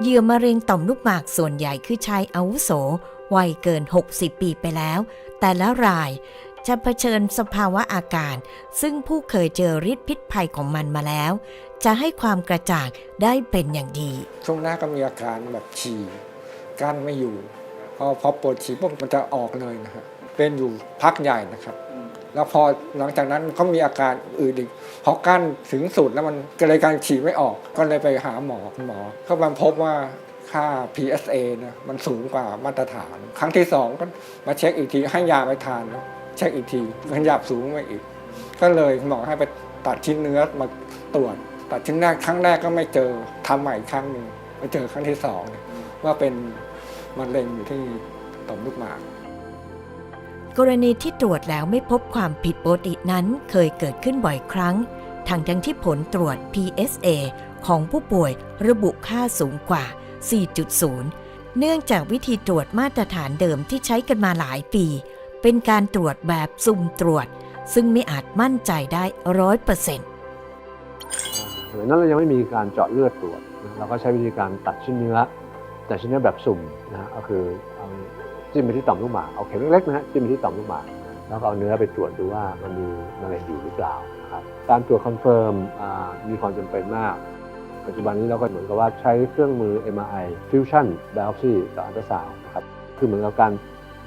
เหยื่อมะเร็งต่อมลูกหมากส่วนใหญ่คือชายอาวุโส วัยเกิน 60 ปีไปแล้ว แต่ละรายจะเผชิญสภาวะอาการ ซึ่งผู้เคยเจอฤทธิ์พิษภัยของมันมาแล้ว จะให้ความกระจ่างได้เป็นอย่างดี ช่วงหน้าก็มีอาการแบบฉี่กั้นไม่อยู่ พอพอปวดฉี่ปุ๊บมันจะออกเลยนะครับเป็นอยู่พักใหญ่นะครับ แล้วพอหลังจากนั้นเขามีอาการอื่นอีกพอกั้นถึงสุดแล้วมันก็เลยการฉี่ไม่ออก ก็เลยไปหาหมอคุณหมอเขาบันพบว่าค่า PSA นะมันสูงกว่ามาตรฐาน ครั้งที่สองก็มาเช็คอีกทีให้ยาไปทาน เช็คอีกทีมันยาสูงไปอีก ก็เลยหมอให้ไปตัดชิ้นเนื้อมาตรวจ ตัดชิ้นแรกครั้งแรกก็ไม่เจอทำใหม่อีกครั้งหนึ่งไปเจอครั้งที่สองเนี่ยว่าเป็นมะเร็งอยู่ที่ต่อมลูกหมาก กรณีที่ตรวจแล้วไม่พบความผิดปกตินั้นเคยเกิดขึ้นบ่อยครั้ง ทั้งทั้งที่ผลตรวจ PSA ของผู้ป่วยระบุค่าสูงกว่า 4.0 เนื่องจากวิธีตรวจมาตรฐานเดิมที่ใช้กันมาหลายปี เป็นการตรวจแบบสุ่มตรวจ ซึ่งไม่อาจมั่นใจได้ร้อยเปอร์เซ็นต์สมัยนั้นเรายังไม่มีการเจาะเลือดตรวจ เราก็ใช้วิธีการตัดชิ้นเนื้อแต่ชิ้นเนื้อแบบสุ่มนะฮะก็คือเอา จิ้มไปที่ต่อมลูกหมากเอาเข็มเล็กๆนะฮะจิ้มไปที่ต่อมลูกหมากแล้วก็เอาเนื้อไปตรวจดูว่ามันมีมะเร็งอยู่หรือเปล่านะครับการตรวจคอนเฟิร์มมีความจำเป็นมาก ปัจจุบันนี้เราก็เหมือนกับว่าใช้เครื่องมือ MRI Fusion Biopsy กับอัลตราซาวด์นะครับคือเหมือนกับการ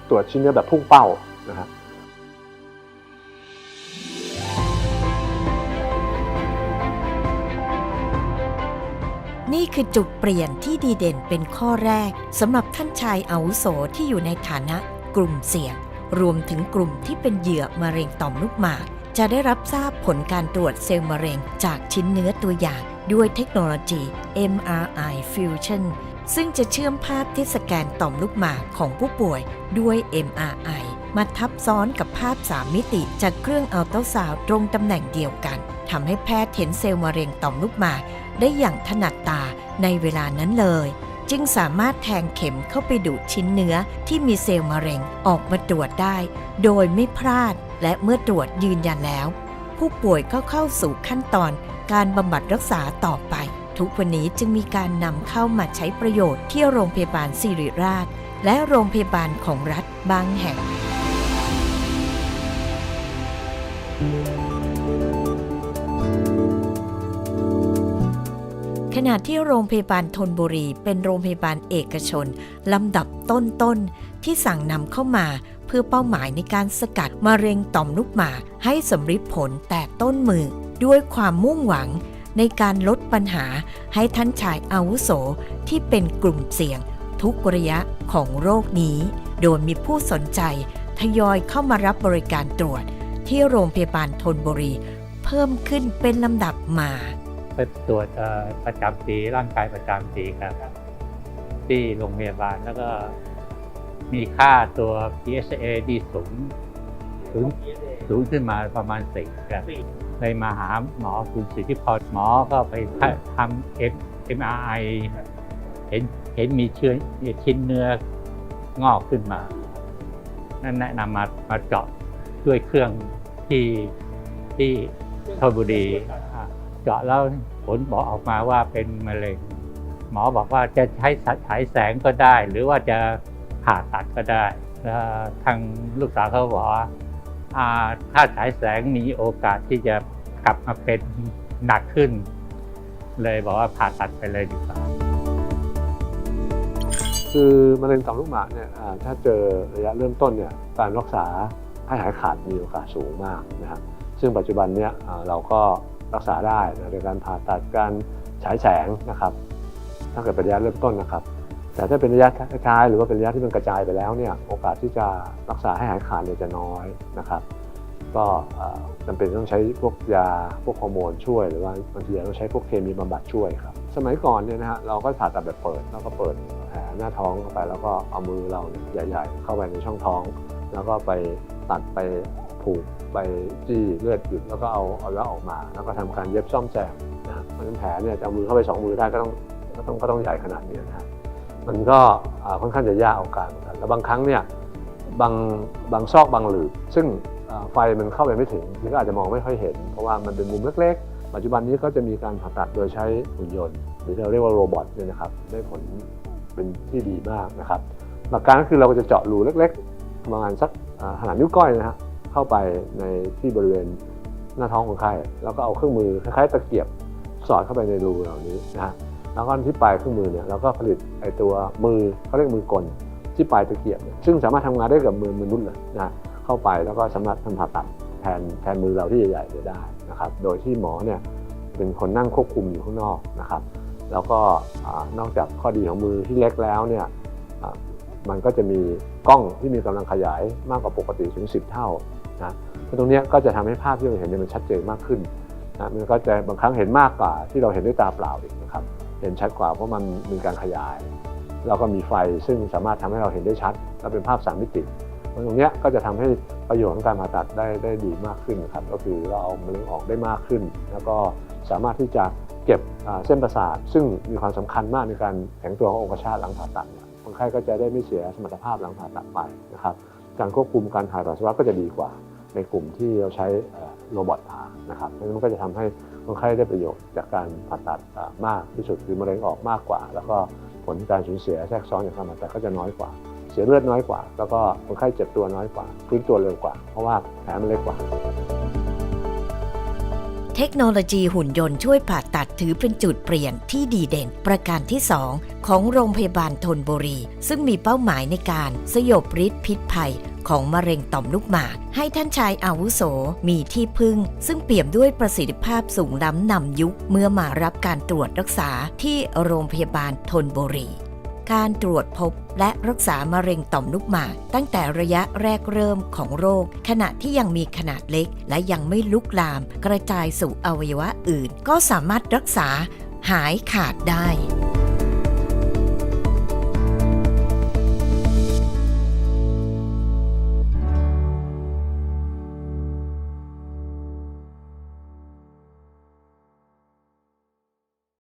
ตรวจชิ้นเนื้อแบบพุ่งเป้านะครับ นี่คือจุดเปลี่ยนที่ดีเด่นเป็นข้อแรกสำหรับท่านชายอาวุโสที่อยู่ในฐานะกลุ่มเสี่ยง รวมถึงกลุ่มที่เป็นเหยื่อมะเร็งต่อมลูกหมาก จะได้รับทราบผลการตรวจเซลล์มะเร็งจากชิ้นเนื้อตัวอย่าง ด้วยเทคโนโลยี MRI Fusion ซึ่งจะเชื่อมภาพที่สแกนต่อมลูกหมากของผู้ป่วยด้วย MRI มาทับซ้อนกับภาพ 3 มิติจากเครื่องอัลตราซาวด์ตรงตำแหน่งเดียวกันทำให้แพทย์เห็นเซลล์มะเร็งต่อมลูกหมาก ได้อย่างถนัดตาในเวลานั้นเลย จึงสามารถแทงเข็มเข้าไปดูดชิ้นเนื้อที่มีเซลล์มะเร็งออกมาตรวจได้ โดยไม่พลาด และเมื่อตรวจยืนยันแล้ว ผู้ป่วยก็เข้าสู่ขั้นตอนการบำบัดรักษาต่อไป ทุกวันนี้จึงมีการนำเข้ามาใช้ประโยชน์ที่โรงพยาบาลสิริราช และโรงพยาบาลของรัฐบางแห่ง ขณะที่โรงพยาบาลธนบุรีเป็นโรงพยาบาลเอกชนลำดับต้นๆที่สั่งนำเข้ามาเพื่อเป้าหมายในการสกัดมะเร็งต่อมลูกหมากให้สำเร็จผลแต่ต้นมือด้วยความมุ่งหวังในการลดปัญหาให้ท่านชายอาวุโสที่เป็นกลุ่มเสี่ยง ทุกระยะของโรคนี้ โดยมีผู้สนใจทยอยเข้ามารับบริการตรวจ ที่โรงพยาบาลธนบุรี เพิ่มขึ้นเป็นลำดับมา ไปตรวจประจำปีร่างกายประจำปีครับ ที่โรงพยาบาลแล้วก็มีค่าตัว PSA ดีสูงสูงสูงขึ้นมาประมาณสิบครับเลยมาหาหมอคุณสิทธิพรหมอก็ไปทำ MRI เห็นเห็นมีเชื้อชิ้นเนื้องอกขึ้นมา นั่นแนะนำมามาเจาะด้วยเครื่องที่ที่ธนบุรี เจาะแล้วผลบอกออกมาว่าเป็นมะเร็ง หมอบอกว่าจะใช้ฉายแสงก็ได้ หรือว่าจะผ่าตัดก็ได้แล้วทางลูกสาวเขาบอกว่าถ้าฉายแสงมีโอกาสที่จะกลับมาเป็นหนักขึ้น เลยบอกว่าผ่าตัดไปเลยดีกว่าคือมะเร็งต่อมลูกหมากเนี่ยถ้าเจอระยะเริ่มต้นเนี่ยการรักษาให้หายขาดมีโอกาสสูงมากนะครับซึ่งปัจจุบันเนี่ยเราก็ รักษาได้นะโดยการผ่าตัดการฉายแสงนะครับ ถ้าเกิดเป็นระยะเริ่มต้นนะครับ แต่ถ้าเป็นระยะท้ายๆหรือว่าเป็นระยะที่มันกระจายไปแล้วเนี่ยโอกาสที่จะรักษาให้หายขาดเนี่ยจะน้อยนะครับ ก็เอ่อจำเป็นต้องใช้พวกยาพวกฮอร์โมนช่วย หรือว่าบางทีต้องใช้พวกเคมีบำบัดช่วยครับสมัยก่อนเนี่ยนะฮะเราก็ผ่าตัดแบบเปิดแล้วก็เปิดแผลหน้าท้องเข้าไปแล้วก็เอามือเราเนี่ยใหญ่ ๆ เข้าไปในช่องท้อง แล้วก็ไปตัดไป ผูกไปจี้เลือดหยุดแล้วก็เอาเอาแล้วออกมา แล้วก็ทำการเย็บซ่อมแซมนะฮะเพราะฉะนั้นแผลเนี่ยจะเอามือเข้าไปสองมือได้ก็ต้องก็ต้องก็ต้องใหญ่ขนาดนี้นะฮะมันก็ค่อนข้างจะยากเอาการเหมือนกันแล้วบางครั้งเนี่ยบางบางซอกบางหลืบซึ่งไฟมันเข้าไปไม่ถึงมันก็อาจจะมองไม่ค่อยเห็น เพราะว่ามันเป็นมุมเล็กๆ ปัจจุบันนี้ก็จะมีการผ่าตัดโดยใช้หุ่นยนต์ หรือที่เราเรียกว่าโรบอทเนี่ยนะครับได้ผลเป็นที่ดีมากนะครับหลักการก็คือเราก็จะเจาะรูเล็กๆประมาณสักขนาดนิ้วก้อยนะฮะ เข้าไปในที่บริเวณหน้าท้องคนไข้แล้วก็เอาเครื่องมือคล้ายๆตะเกียบสอดเข้าไปในรูเหล่านี้นะฮะแล้วก็ที่ปลายเครื่องมือเนี่ยเราก็ผลิตไอตัวมือเขาเรียกมือกลที่ปลายตะเกียบ ซึ่งสามารถทำงานได้กับมือมนุษย์เลยนะเข้าไปแล้วก็สามารถทำผ่าตัดแทนแทนมือเราที่ใหญ่ๆได้นะครับโดยที่หมอเนี่ยเป็นคนนั่งควบคุมอยู่ข้างนอกนะครับ แล้วก็นอกจากข้อดีของมือที่เล็กแล้วเนี่ยมันก็จะมีกล้องที่มีกำลังขยายมากกว่าปกติถึง 10 เท่า นะตรงนี้ก็จะทำให้ภาพที่เราเห็นเนี่ยมันชัดเจนมากขึ้นนะมันก็จะบางครั้งเห็นมากกว่าที่เราเห็นด้วยตาเปล่าอีกนะครับเห็นชัดกว่าเพราะมันมีการขยาย แล้วก็มีไฟซึ่งสามารถทำให้เราเห็นได้ชัดและเป็นภาพสามมิติตรงนี้ก็จะทำให้ประโยชน์ของการผ่าตัดได้ได้ดีมากขึ้นครับก็คือเราเอามะเร็งออกได้มากขึ้น แล้วก็สามารถที่จะเก็บเส้นประสาท ซึ่งมีความสำคัญมากในการแข็งตัวขององคชาตหลังผ่าตัดคนไข้ก็จะได้ไม่เสียสมรรถภาพหลังผ่าตัดไปนะครับการควบคุมการถ่ายปัสสาวะก็จะดีกว่า ในกลุ่มที่เราใช้โรบอทผ่านะครับเพราะฉะนั้นมันก็จะทำให้คนไข้ได้ประโยชน์จากการผ่าตัดมากที่สุดคือมะเร็งออกมากกว่า แล้วก็ผลการสูญเสียแทรกซ้อนจากการผ่าตัดก็จะน้อยกว่า เสียเลือดน้อยกว่า แล้วก็คนไข้เจ็บตัวน้อยกว่าฟื้นตัวเร็วกว่า เพราะว่าแผลมันเล็กกว่า เทคโนโลยีหุ่นยนต์ช่วยผ่าตัดถือเป็นจุดเปลี่ยนที่ดีเด่นประการที่ 2 ของโรงพยาบาลทนบุรี ซึ่งมีเป้าหมายในการสยบฤทธิ์พิษภัย ของมะเร็งต่อมลูกหมาก ให้ท่านชายอาวุโสมีที่พึ่ง ซึ่งเปี่ยมด้วยประสิทธิภาพสูงล้ำนำยุค เมื่อมารับการตรวจรักษาที่โรงพยาบาลทนบุรีการตรวจพบและรักษามะเร็งต่อมลูกหมาก ตั้งแต่ระยะแรกเริ่มของโรค ขณะที่ยังมีขนาดเล็ก และยังไม่ลุกลาม กระจายสู่อวัยวะอื่น ก็สามารถรักษาหายขาดได้